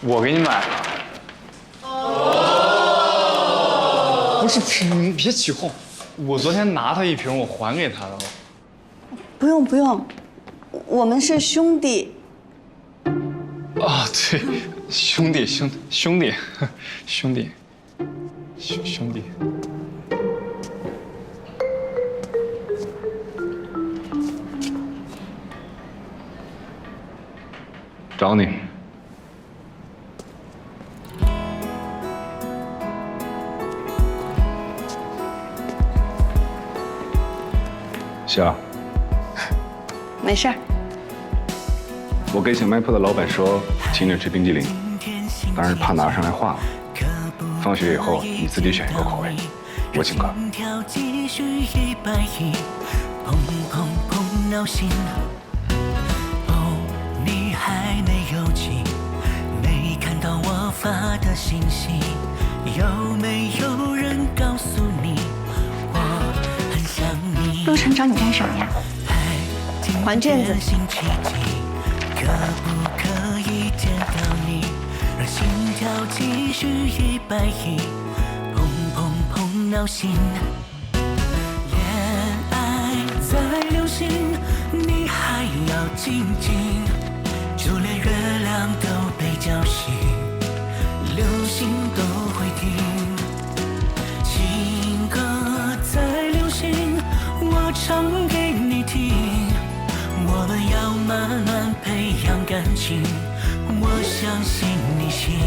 我给你买的。不是不是，你别起哄。我昨天拿他一瓶，我还给他了。不用不用，我们是兄弟。啊，对，兄弟兄兄弟 兄弟兄兄弟。找你。小，没事儿。我跟小卖铺的老板说，请你吃冰激凌，但是怕拿上来化了。放学以后你自己选一个口味，我请客。哦，你还没有寄，没看到我发的信息，有没有人告诉？陆晨找你干什么呀？还卷子。可不可以见到你，让心跳继续一百一，砰砰砰闹心。恋爱在流行，你还要静静，就连月亮都被叫醒，听。我们要慢慢培养感情，我相信你行。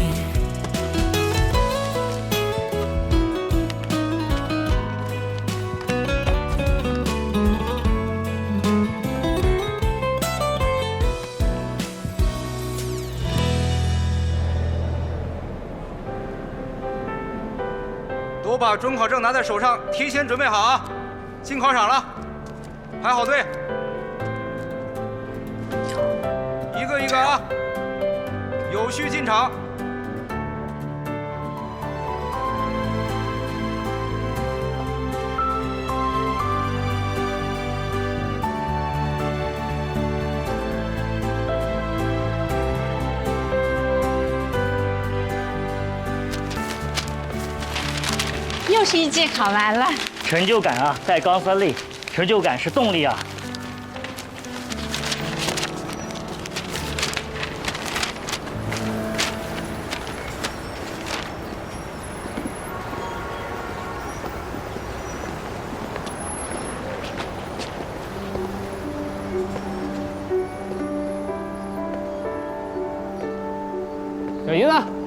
都把准考证拿在手上，提前准备好啊！进考场了，排好队，一个一个啊，有序进场。又是一季考完了，成就感啊，在高三力，成就感是动力啊。小姨子，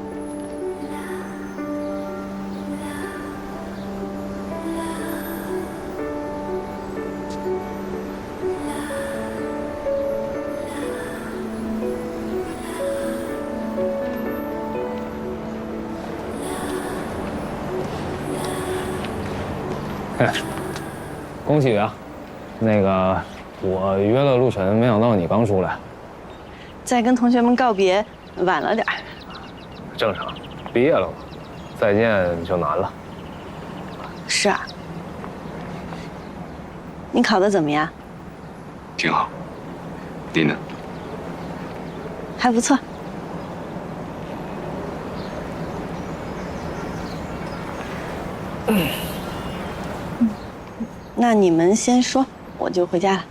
嘿，恭喜啊！那个，我约了陆晨，没想到你刚出来。在跟同学们告别，晚了点儿。正常，毕业了嘛，再见就难了。是啊。你考的怎么样？挺好。你呢？还不错。嗯，那你们先说，我就回家了。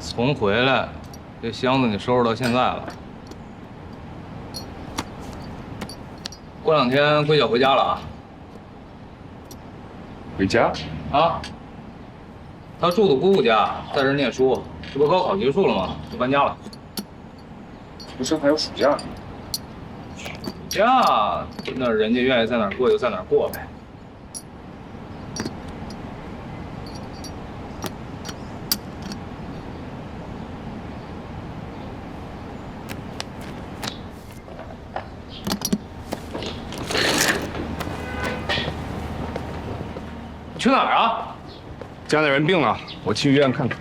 从回来，这箱子你收拾到现在了。过两天闺小回家了啊。回家？啊。他住的姑姑家，在这儿念书。这不高考结束了吗？就搬家了。不是还有暑假？暑假，那人家愿意在哪儿过就在哪儿过呗。去哪儿啊？家里人病了，我去医院看看。